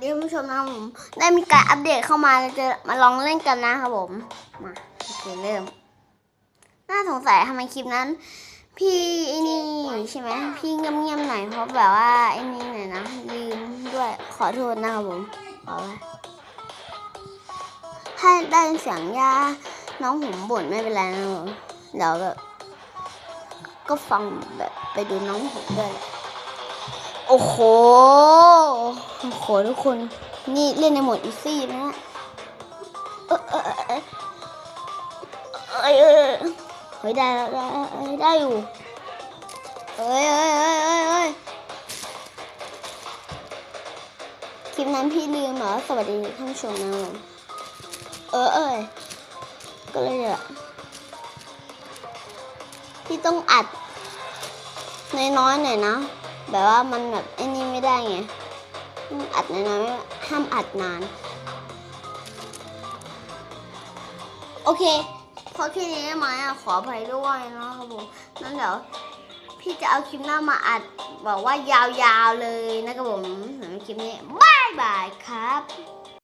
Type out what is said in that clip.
ดีท่านผู้ชมนะครับผม ได้มีการอัปเดตเข้ามาเราจะมาลองเล่นกันนะครับผม มาโอเคเริ่ม น่าสงสัยทำไมคลิปนั้น พี่ไอ้นี่ใช่ไหมพี่เงียบๆหน่อยเพราะแบบว่าไอ้นี่หน่อยนะลืมด้วยขอโทษนะครับผมขอไว้ถ้าได้เสียงย่าน้องผมบ่นไม่เป็นไรนะครับผมเดี๋ยวแบบก็ฟังแบบไปดูน้องผมด้วย โอ้โห อ้โหทุกคน นี่เล่นในโหมดอีซี่นะฮะเออเออเฮ้ยได้แล้ได้ได้อยู่เอ้ยเอ้ยเอ้ยเอ้ยเอ้ยคลิปนั้นพี่ลืมเหรอสวัสดีท่านผู้ชมนะผมเออเอ้ยก็เลยอะพี่ต้องอัดน้อยๆหน่อยนะ แบบว่ามันแบบไอ้นี่ไม่ได้ไง อัดนานๆไม่ห้ามอัดนาน โอเคพอแค่นี้ได้ไหมอะขออภัยด้วยนะครับผมนั่นเดี๋ยวพี่จะเอาคลิปหน้ามาอัดบอกว่ายาวๆเลยนะครับผมสำหรับคลิปนี้บายบายครับ